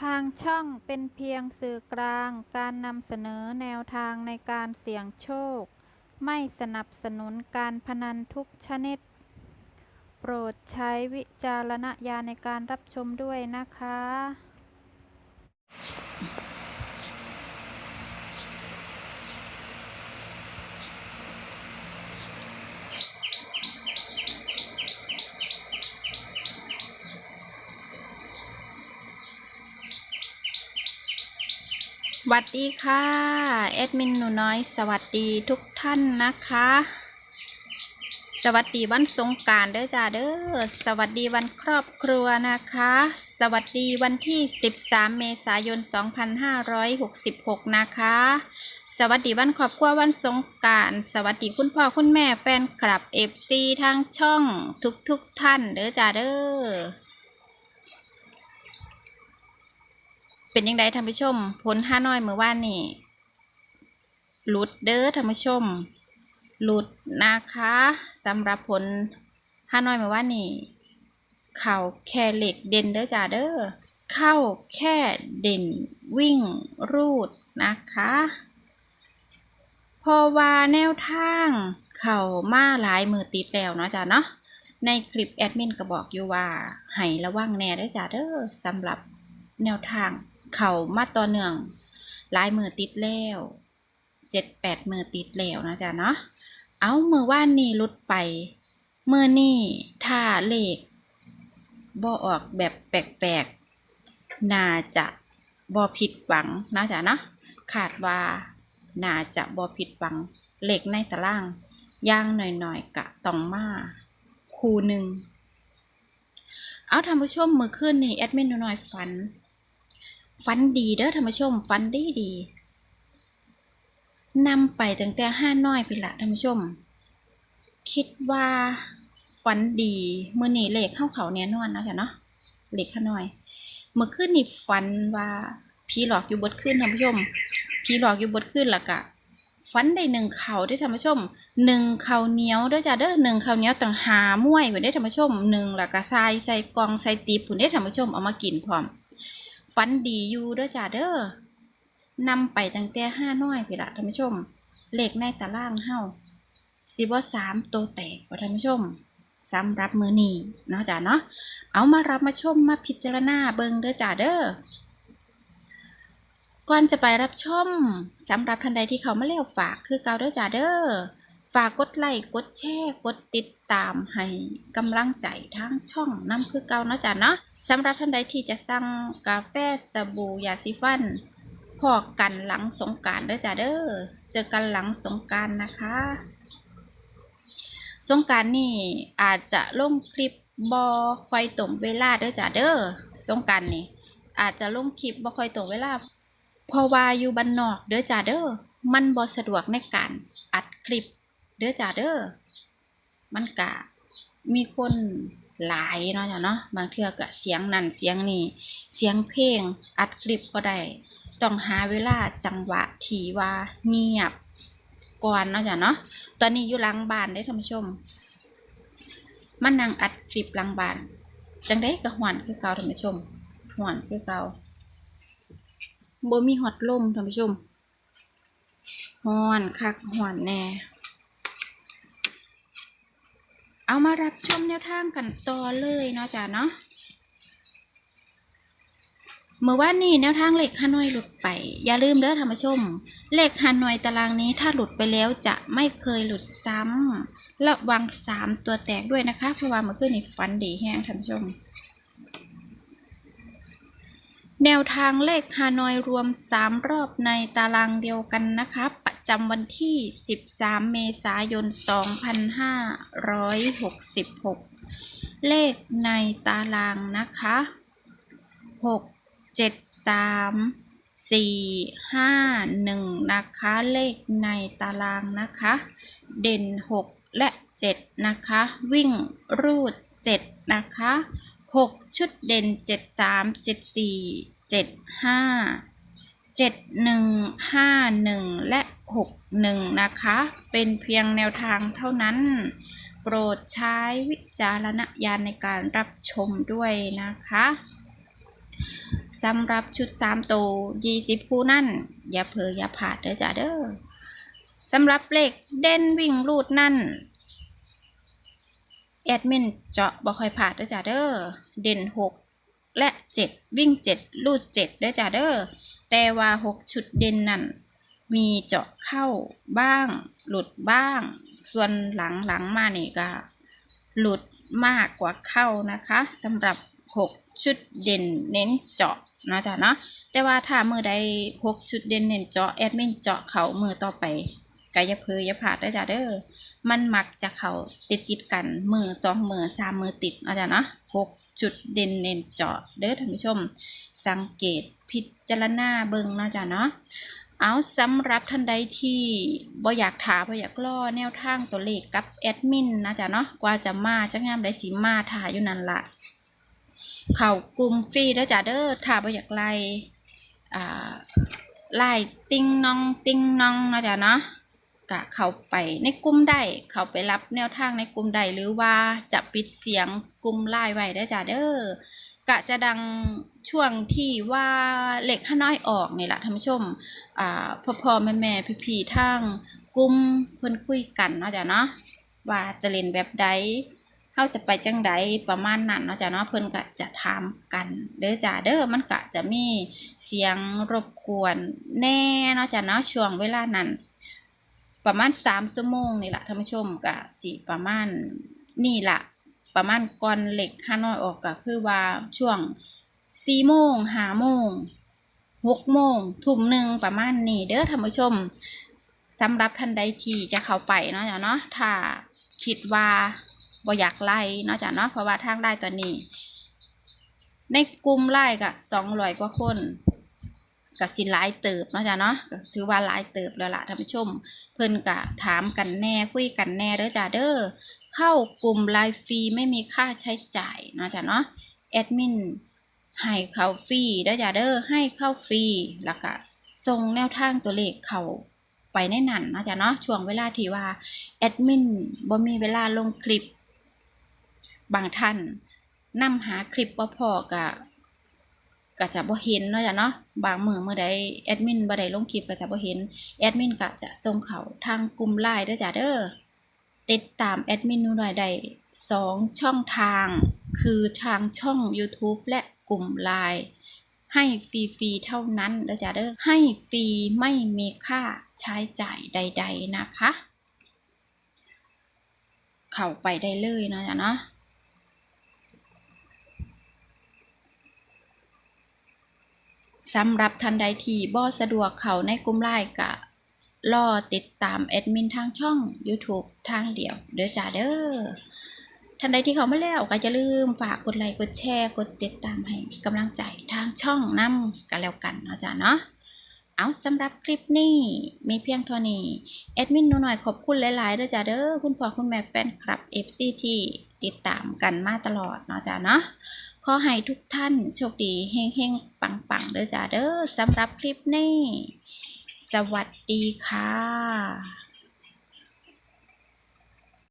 ทางช่องเป็นเพียงสื่อกลางการนำเสนอแนวทางในการเสี่ยงโชค ไม่สนับสนุนการพนันทุกชนิด โปรดใช้วิจารณญาณในการรับชมด้วยนะคะ วัสดีค่ะแอดมินหนูน้อย สวัสดีทุกท่านนะคะ สวัสดีวันสงการเด้อจ้าเด้อสวัสดีวันครอบครัวนะคะ สวัสดีวันที่ 13 เมษายน 2566 นะคะ สวัสดีวันครอบครัววันสงการสวัสดีคุณพ่อคุณแม่แฟนคลับเอฟซีทางช่องทุกๆทท่านเด้อจ้าเด้อ เป็นยังไงท่านผู้ชมผลห้าน้อยเมื่อวานนี่หลุดเด้อท่านผู้ชม หลุดนะคะสำหรับผลห้าน้อยเมื่อวานนี่เข่าแค่เหล็กเด่นเด้อจ้าเด้อเข้าแค่เด่นวิ่งรูดนะคะพอว่าแนวทางเข่ามาหลายมือติดแล้วเนาะจ้าเนาะในคลิปแอดมินก็บอกอยู่ว่าให้ระวังแน่ด้อจ้าเด้อสำหรับ แนวทางเขามาต่อเนื่องหลายมือติดแล้วเจ็ดแปดมือติดแล้วนะจ๊ะเนาะเอามือว่านนี่ลุดไปมือนี่ถ้าเลขบอออกแบบแปลกๆน่าจะบอผิดหวังนะจ๊ะเนาะขาดว่าน่าจะบอผิดหวังเลขในตารางย่างหน่อยๆกะต้องมาคูหนึ่งเอาท่านผู้ชมมือขึ้นนี่แอดมินหนูน้อยฝัน ฝันดีเด้อท่านผู้ชมฝันดีดีนำไปตั้งแต่ห้าน้อยไปละท่านผู้ชม คิดว่าฝันดีเมื่อนี้เลขเข้าเขาแน่นอนนะจ๊ะเนาะเหลขข้าน้อย เมื่อคืนนี่ฝันว่าผีหลอกอยู่บดขึ้นท่านผู้ชมผีหลอกอยู่บดขึ้นละกะฝันได้หนึ่งเข่าได้ท่านผู้ชมหนึ่งเข่าเหนียวเด้อจ้ะเด้อหนึ่งเข่าเหนียวต่างหาม้วยไว้ได้ท่านผู้ชมหนึ่งละกะทรายใส่กองใส่ตีบผุนได้ท่านผู้ชมเอามากินพร้อม ฝันดีอยู่เด้อจ้าเด้อนำไปตั้งแต่ห้าน้อยพี่ละท่านผู้ชม เลขในตารางเฮาสิบ่สามตัวแตกบ่ท่านผู้ชมสำหรับมือนี้เนาะจ้าเนาะเอามารับมาชมมาพิจารณาเบิงเด้อจ้าเด้อก่อนจะไปรับชมสำหรับท่านใดที่เขามาเลี้ยวฝากคือเกาเด้อจ้าเด้อ ฝากกดไลค์กดแชร์กดติดตามให้กำลังใจทางช่องน้ำคือเก่านะจ้าเนาะสำหรับท่านใดที่จะสั่งกาแฟสบู่ยาสีฟันพอกันหลังสงการเด้อจ้าเด้อเจอกันหลังสงการนะคะ สงการนี่อาจจะลงคลิปบอคอยตรงเวลาเด้อจ้าเด้อสงการนี่อาจจะลงคลิปบอคอยตรงเวลาพอวาอยู่บ้านนอกเด้อจ้าเด้อมันบอสะดวกในการอัดคลิป เด้อจ้าเด้อมันกะมีคนหลายเนาะจ้ะเนาะบางเทื่อก็เสียงนั่นเสียงนี่เสียงเพลงอัดคลิปก็ได้ต้องหาเวลาจังหวะที่ว่าเงียบก่อนเนาะจ้ะเนาะตอนนี้อยู่หลังบ้านได้ท่านผู้ชมมันนั่งอัดคลิปหลังบ้านจังได้ก็หวนคือเก่าท่านผู้ชมหวนคือเก่าบ่มีฮอดลมท่านผู้ชมหวนคักหวนแน่ เอามารับชมแนวทางกันต่อเลยเนาะจ้ะเนาะเมื่อวานนี้แนวทางเลขฮานอยหลุดไป อย่าลืมเด้อท่านผู้ชมเลขฮานอยตารางนี้ถ้าหลุดไปแล้วจะไม่เคยหลุดซ้ำระวังสามตัวแตกด้วยนะคะเพราะว่าเมื่อคืนนี้ฟันดีแห้งท่านผู้ชม แนวทางเลขฮานอยรวม3รอบในตารางเดียวกันนะคะประ จำวันที่ 13 เมษายน 2566 เลขในตารางนะคะ 6 7 3 4 5 1 นะคะ เลขในตารางนะคะ เด่น 6 และ 7 นะคะ วิ่งรูด 7 นะคะ 6 ชุดเด่น 7 3 7 4 7 5 7 1 5 1 และ 6 1 นะคะ เป็นเพียงแนวทางเท่านั้น โปรดใช้วิจารณญาณในการรับชมด้วยนะคะสำหรับชุดสามตัวยี่สิบคู่นั่น อย่าเผลออย่าผาดเด้อจ้าเด้อสำหรับเลขเด่นวิ่งรูดนั่นแอดมินเจาะบ่ค่อยผาดเด้อจ้าเด้อเด่นหกและเจ็ดวิ่งเจ็ดรูดเจ็ดเด้อจ้าเด้อ แต่ว่าหกชุดเด่นนั่นมีเจาะเข้าบ้าง หลุดบ้าง ส่วนหลังหลังมานี่ก็หลุดมากกว่าเข้านะคะสำหรับ6ชุดเด่นเน้นเจาะนะจ๊ะเนาะแต่ว่าถ้ามือใด6ชุดเด่นเน้นเจาะแอดมินเจาะเขามือต่อไปก็อย่าเพลออย่าพลาดได้จ้ะเด้อมันมักจะเขาติดติดกันมือสองมือสามมือติดนะจ๊ะเนาะหก จุดเด่นเน้นเจาะเด้อท่านผู้ชม สังเกตพิจารณาเบิ่งเนาะจ๊ะเนาะเอาสำหรับท่านใดที่บ่อยากถามบ่อยากล่อแนวทางตัวเลขกับแอดมินนะจ๊ะเนาะกว่าจะมาจักงามได้สิมาถ่ายอยู่นั่นละเข้ากลุ่มฟรีแล้วจ้ะเด้อถ้าบ่อยากไล่อ่าไล่ติ้งน้องติ้งน้องนะจ๊ะเนาะ กะเข้าไปในกลุ่มได้เข้าไปรับแนวทางในกลุ่มใดหรือว่าจะปิดเสียงกลุ่มไล่ไว้ได้จ้ะเด้อกะจะดังช่วงที่ว่าเหล็กห้าน้อยออกนี่แหละท่านผู้ชมอ่าพ่อพ่อแม่แม่พี่พี่ๆทางกลุ่มเพิ่อนคุยกันเนาะจ้ะเนาะว่าจะเล่นแบบใดเฮาจะไปจังใดประมาณนั้นเนาะจ้ะเนาะเพิ่นก็จะถามกันเด้อจ้าเด้อมันก็จะมีเสียงรบกวนแน่เนาะจ้ะเนาะช่วงเวลานั้น ประมาณสามชั่วโมงนี่แหละท่านผู้ชมก็สิประมาณนี่แหละประมาณก่อนเหล็กห้าน้อยออกก็คือว่าช่วงสี่โมงห้าโมงหกโมงทุ่มหนึ่งประมาณนี้เด้อท่านผู้ชมสำหรับท่านใดที่จะเข้าไปเนาะจ้ะเนาะถ้าคิดว่าบ่อยากไล่เนาะจ้ะเนาะเพราะว่าทางไล่ตัวนี้ ในกลุ่มไล่ก็สองร้อยกว่าคน ก็สิหลายเติบเนาะจ้ะเนาะถือว่าหลายเติบแล้วล่ะท่านผู้ชม เพิ่นก็ถามกันแน่คุยกันแน่เด้อจ้ะเด้อเข้ากลุ่มไลฟ์ฟรีไม่มีค่าใช้จ่ายเนาะจ้ะเนาะแอดมินให้เข้าฟรีเด้อจ้าเด้อให้เข้าฟรีแล้วก็ส่งแนวทางตัวเลขเข้าไปในนั้นเนาะจ้ะเนาะช่วงเวลาที่ว่าแอดมินบ่มีเวลาลงคลิป บางท่านนำหาคลิปบ่พอก็ ก็จะบ่เห็นเนาะจ้ะเนาะบางมื้อมื้อใดแอดมินบ่ได้ลงคลิปก็จะบ่เห็นแอดมินก็จะส่งเขาทางกลุ่ม LINE เด้อจ้าเด้อติดตามแอดมินนูหน่อยได้สองช่องทาง คือทางช่อง YouTube และกลุ่ม LINE ให้ฟรีๆเท่านั้นเด้อจ้าเด้อให้ฟรีไม่มีค่าใช้จ่ายใด ๆนะคะ เข้าไปได้เลยนะจ๊ะเนาะ สำหรับท่านใดที่บ่สะดวกเข้าในกลุ่มไลน์ก็รอติดตามแอดมินทางช่อง YouTube ทางเดียว เด้อจ้าเด้อท่านใดที่เขามาแล้วก็อย่าลืมฝากกดไลค์กดแชร์ กดติดตามให้กำลังใจทางช่องนํกันแล้วกันเนาะจ้าเนาะ เอาสำหรับคลิปนี้มีเพียงเท่านี้แอดมินหนูหน่อยขอบคุณหลายๆด้วยจ้ะเด้อคุณพ่อคุณแม่แฟนคลับ FC ที่ติดตามกันมาตลอดเนาะจ้ะเนาะขอให้ทุกท่านโชคดีเฮงๆ ปังๆเด้อจ้ะเด้อสำหรับคลิปนี้ สวัสดีค่ะ